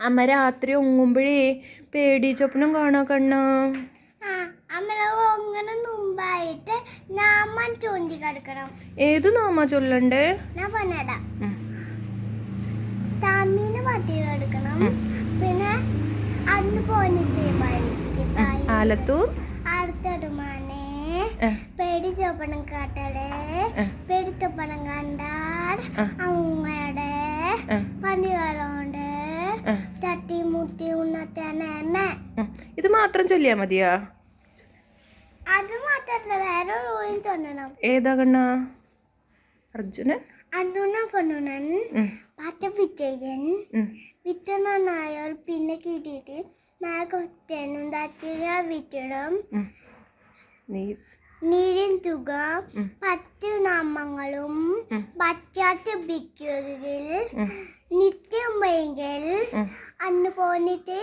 അമ്മ രാത്രി ഉങ്ങുമ്പോഴേ പേടി സ്വപ്നം കാണാ കണ്ണ. മുമ്പായിട്ട് നാമൻ ചൂണ്ടി കിടക്കണം. ഏത് നാമാ ചൊല്ലണ്ടേ? ഞാൻ പറഞ്ഞതാ. തമ്മീന് പറ്റി എടുക്കണം. പിന്നെ അന്ന് പോന്നിട്ട് ആലത്തൂർ അടുത്തൊരുമാനെ ഏ. പേടി ചോപ്പണം കാട്ടൽ ഏ. പേടി ചോപ്പണം കണ്ടാൽ. ഇത് മാത്രം ചൊല്ലിയാ മതിയാ? അത് മാത്രല്ല വേറെ ഓയിൻ തൊണ്ണണം ഏതാ കണ്ണ? അർജുനൻ? അന്നുണ്ണ പൊണ്ണുനൻ. പാറ്റ വിജയൻ. വിത്തനായർ പിന്നെ കിട്ടിയിട്ട് മാഗനും തട്ടിന വിറ്റണം നീരിൻ തുക. പത്ത് നാമങ്ങളും. പറ്റാത്ത ബിക്കുകയിൽ വൈകൽ അന്ന് പോന്നിട്ട്